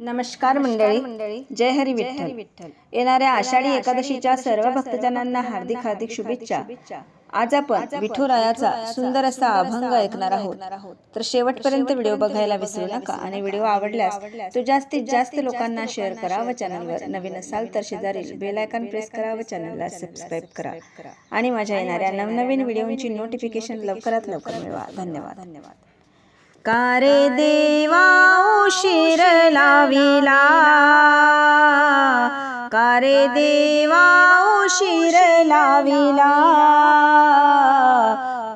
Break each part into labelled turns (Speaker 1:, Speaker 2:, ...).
Speaker 1: नमस्कार मंडळी. मंडळी. जय हरी विठ्ठल. विठ्ठल. येणाऱ्या आषाढी एकादशीच्या सर्व भक्तजनांना हार्दिक हार्दिक शुभेच्छा. आज आपण विठुरायाचा सुंदर असा अभंग ऐकणार आहोत. तर शेवटपर्यंत व्हिडिओ बघायला विसरू नका आणि व्हिडिओ आवडल्यास तो जास्तीत जास्त लोकांना शेअर करा व चॅनलवर नवीन असाल तर शेजारील बेल आयकॉन प्रेस करा व चॅनलला सबस्क्राईब करा आणि माझ्या येणाऱ्या नवनवीन व्हिडिओंची नोटिफिकेशन लवकरात लवकर मिळवा. धन्यवाद. धन्यवाद. का रे देवा उशीर लाविला. का रे देवा उशीर लाविला.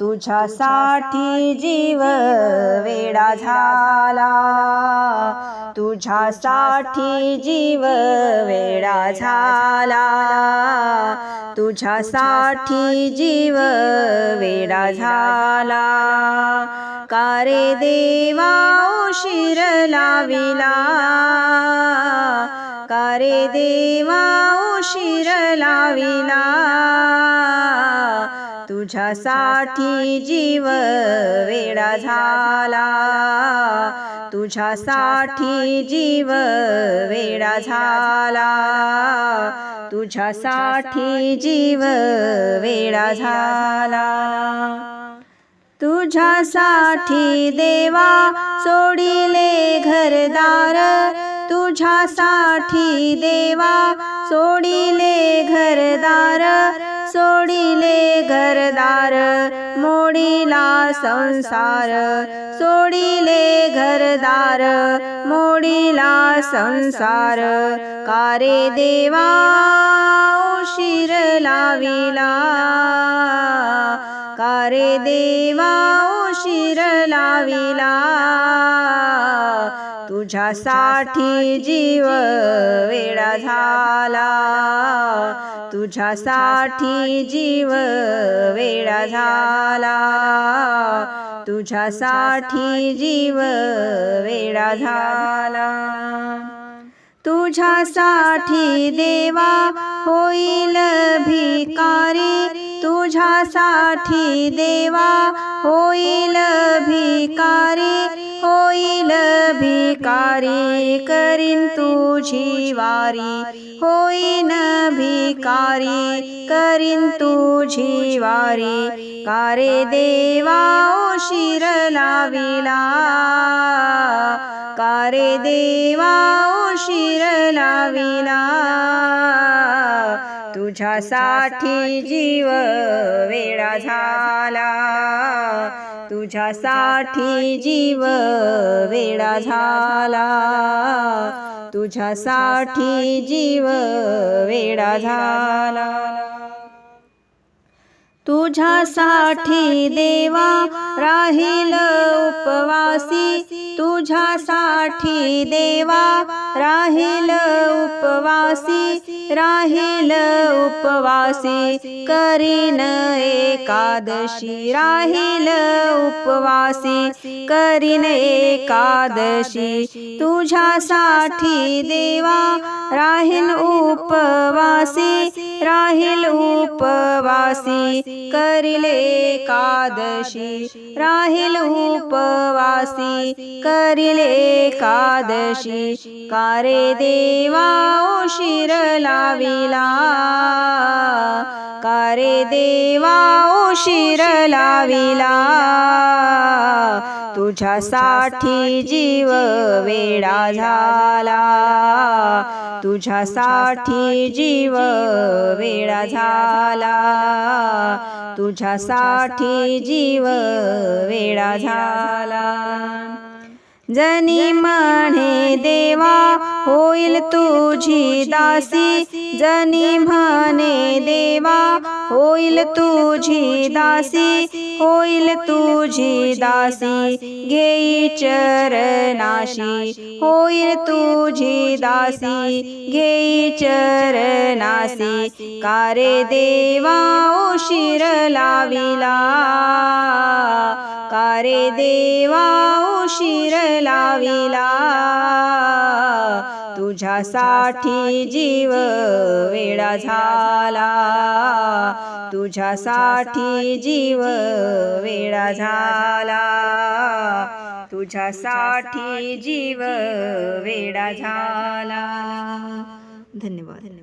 Speaker 1: तुझ्यासाठी जीव वेडा झाला. तुझ्यासाठी जीव वेडा झाला. तुझ्यासाठी जीव वेडा झाला. का रे देवा उशीर लाविला का रे देवा उशीर लाविला तुझ्यासाठी जीव वेडा झाला. तुझ्यासाठी जीव वेडा झाला. तुझ्यासाठी जीव वेडा झाला. तुझ्यासाठी देवा सोडिले घरदार. तुझ्यासाठी देवा सोडिले घरदार. सोडिले घरदार मोडीला संसार. सोडिले घरदार मोडीला संसार. कारे देवा उशीर लाविला? कारे देवा शिर लाविला. तुझ्यासाठी जीव वेडा झाला. तुझ्यासाठी जीव वेडा झाला. तुझ्यासाठी जीव वेडा झाला. तुझ्यासाठी देवा होईल भिकारी. तुझ्यासाठी देवा होईल भिकारी. होईल भिकारी करीन तुझी वारी. होईन भिकारी करीन तुझी वारी. कारे देवा शिर लाविला? रे देवा शिर लाविला. तुझ्यासाठी जीव वेडा झाला. तुझ्यासाठी जीव वेडा झाला. तुझ्यासाठी जीव वेडा झाला. तुझ्यासाठी देवा राहील उपवासी. तुझ्यासाठी देवा राहील उपवासी. राहील उपवासी. करीन एकादशी. राहील उपवासी. करीन एकादशी. तुझ्यासाठी देवा राहील उपवासी. राहील उपवासी. करील एकादशी राहील उपवासी करील एकादशी कारे देवा उशीर लाविला कारे देवा उशीर लाविला तुझ्यासाठी जीव वेडा झाला. तुझ्यासाठी जीव वेडा झाला. तुझ्यासाठी जीव वेडा झाला. जनी म्हणे देवा होईल तुझी दासी. जनी म्हणे देवा होईल तुझी दासी. होईल तुझी दासी. घेई चरनाशी होईल तुझी दासी. घेई चरनासी कारे देवा उशीर लाविला. कारे देवा उशीर लाविला. तुझ्यासाठी जीव वेडा झाला. तुझ्यासाठी जीव वेडा झाला. तुझ्यासाठी जीव वेडा झाला. धन्यवाद धन्यवाद.